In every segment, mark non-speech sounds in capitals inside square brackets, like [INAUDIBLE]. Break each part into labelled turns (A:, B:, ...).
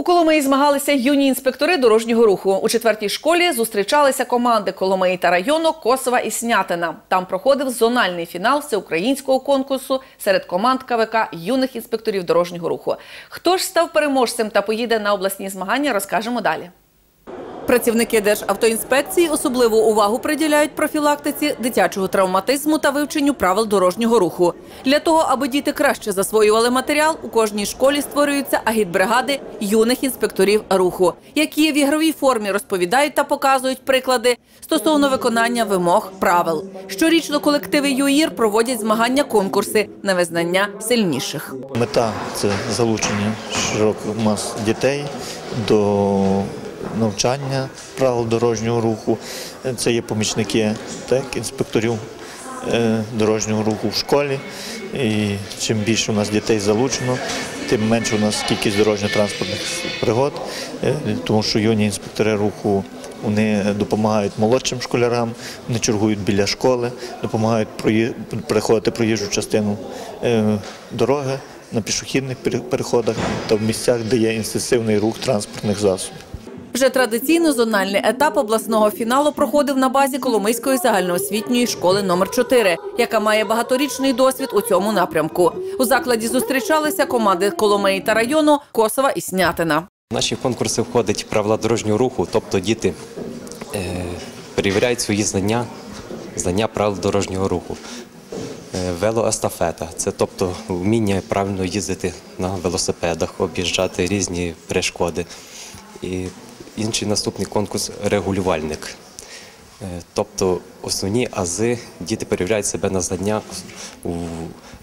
A: У Коломиї змагалися юні інспектори дорожнього руху. У четвертій школі зустрічалися команди Коломиї та району Косова і Снятина. Там проходив зональний фінал всеукраїнського конкурсу серед команд КВК юних інспекторів дорожнього руху. Хто ж став переможцем та поїде на обласні змагання, розкажемо далі. Працівники Державтоінспекції особливу увагу приділяють профілактиці дитячого травматизму та вивченню правил дорожнього руху. Для того, аби діти краще засвоювали матеріал, у кожній школі створюються агітбригади юних інспекторів руху, які в ігровій формі розповідають та показують приклади стосовно виконання вимог правил. Щорічно колективи ЮІР проводять змагання конкурси на визнання сильніших.
B: Мета це залучення широких мас дітей до навчання правил дорожнього руху. Це є помічники так, інспекторів е, дорожнього руху в школі. І чим більше у нас дітей залучено, тим менше у нас кількість дорожньо-транспортних пригод, Е, тому що юні інспектори руху вони допомагають молодшим школярам, вони чергують біля школи, допомагають переходити проїжджу частину е, дороги на пішохідних переходах та в місцях, де є інтенсивний рух транспортних засобів.
A: Вже традиційно зональний етап обласного фіналу проходив на базі Коломийської загальноосвітньої школи номер 4 яка має багаторічний досвід у цьому напрямку. У закладі зустрічалися команди Коломиї та району Косова і Снятина.
C: В наші конкурси входять правила дорожнього руху, тобто діти е, перевіряють свої знання, знання правил дорожнього руху. Е, велоестафета це тобто вміння правильно їздити на велосипедах, об'їжджати різні перешкоди. І інший наступний конкурс регулювальник. Е, Тобто основні ази діти перевіряють себе на знання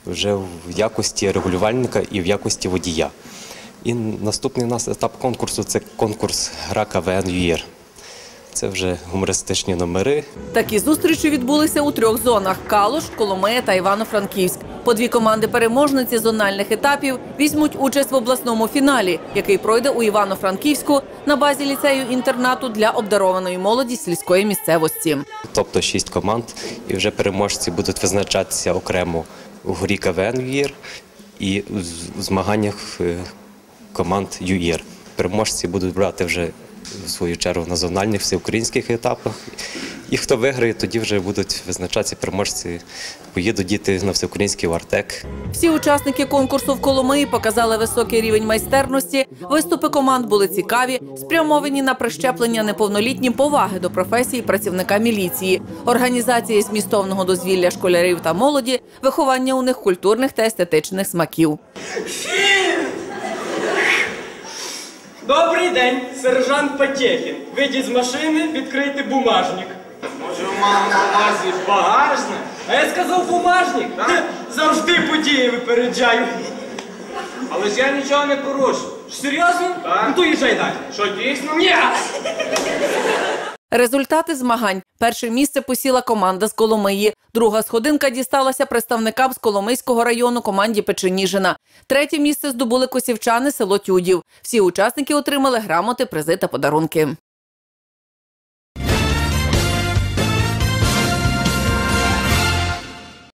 C: вже в якості регулювальника і в якості водія. І наступний у нас етап конкурсу це конкурс гра КВН ЮЄР. Це вже гумористичні номери.
A: Такі зустрічі відбулися у трьох зонах: Калуш, Коломия та Івано-Франківськ. По дві команди переможниці зональних етапів візьмуть участь в обласному фіналі, який пройде у Івано-Франківську на базі ліцею інтернату для обдарованої молоді сільської місцевості.
C: тобто шість команд, і вже переможці будуть визначатися окремо у грі КВН ЮЄР і у змаганнях е, команд ЮЄР. Переможці будуть брати вже в свою чергу на зональних всеукраїнських етапах. І хто виграє, тоді вже будуть визначатися переможці. Поїдуть діти на всеукраїнський вартек.
A: Всі учасники конкурсу в Коломиї показали високий рівень майстерності. Виступи команд були цікаві, спрямовані на прищеплення неповнолітнім поваги до професії працівника міліції, організації змістовного дозвілля школярів та молоді, виховання у них культурних та естетичних смаків.
D: Добрий день, сержант Потєхін. Вийдіть з машини, відкрийте бумажник. Може, мама на увазі багажник? А я сказав бумажник. Хе, [LAUGHS] Завжди події випереджаю. Але ж я нічого не порушу. Серйозно? Так. Ну то їжджай далі. Що, дійсно? Ні!
A: Результати змагань. Перше місце посіла команда з Коломиї. Друга сходинка дісталася представникам з Коломийського району команді Печеніжина. Третє місце здобули косівчани село Тюдів. Всі учасники отримали грамоти, призи та подарунки.